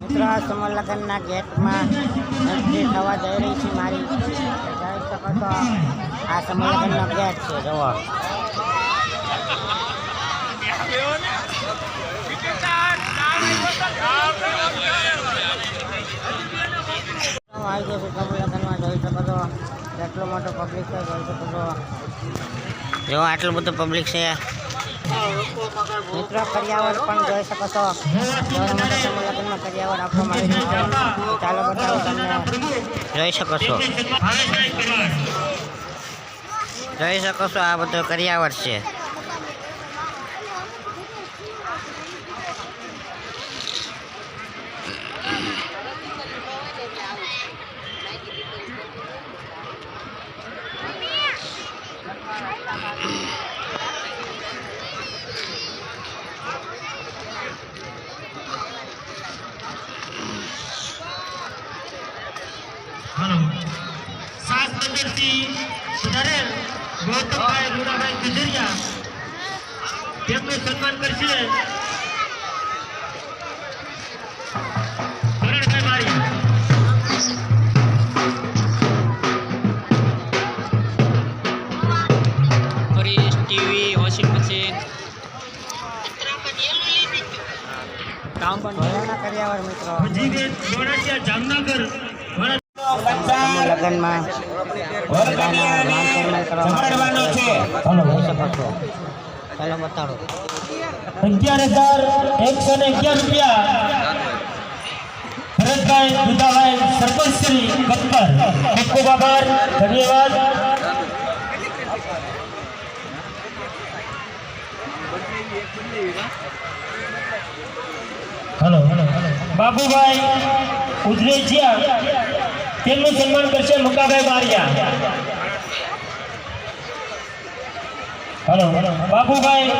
આ સમર ગેટમાં જઈ શકો છો આ સમર લગ્નનો ગેટ છે, જુઓ. આવી ગયો છું શકો તો એટલો મોટો પબ્લિક છે, જોઈ શકો તો જો આટલું બધું પબ્લિક છે. મિત્રો કરિયાવર પણ જોઈ શકો છો. લગ્નમાં કરિયાવર આપવામાં આવ્યું છે. ચાલો બતાવો તમને. જોઈ શકો છો. જોઈ શકો છો આ બધો કરિયાવર છે. હલો. સાત નંબરથી સુધારેલ ગૌતમભાઈ રૂડાભાઈ ગુજરિયા તેમનું સન્માન કરશે. Fridge TV washing machine. કામ પણ કર્યા મિત્રો. જામનગર. લગ્નમાં અગિયાર હજાર એકસો ને અગિયાર રૂપિયા. ભરતભાઈ દુધાભાઈ સરપંચ શ્રી કપર ખૂબ ખૂબ આભાર. ધન્યવાદ. હલો બાબુભાઈ ઉજરેજિયા. તેમનું સન્માન કરશે મુકાભાઈ બારિયા. હલો. બાબુભાઈ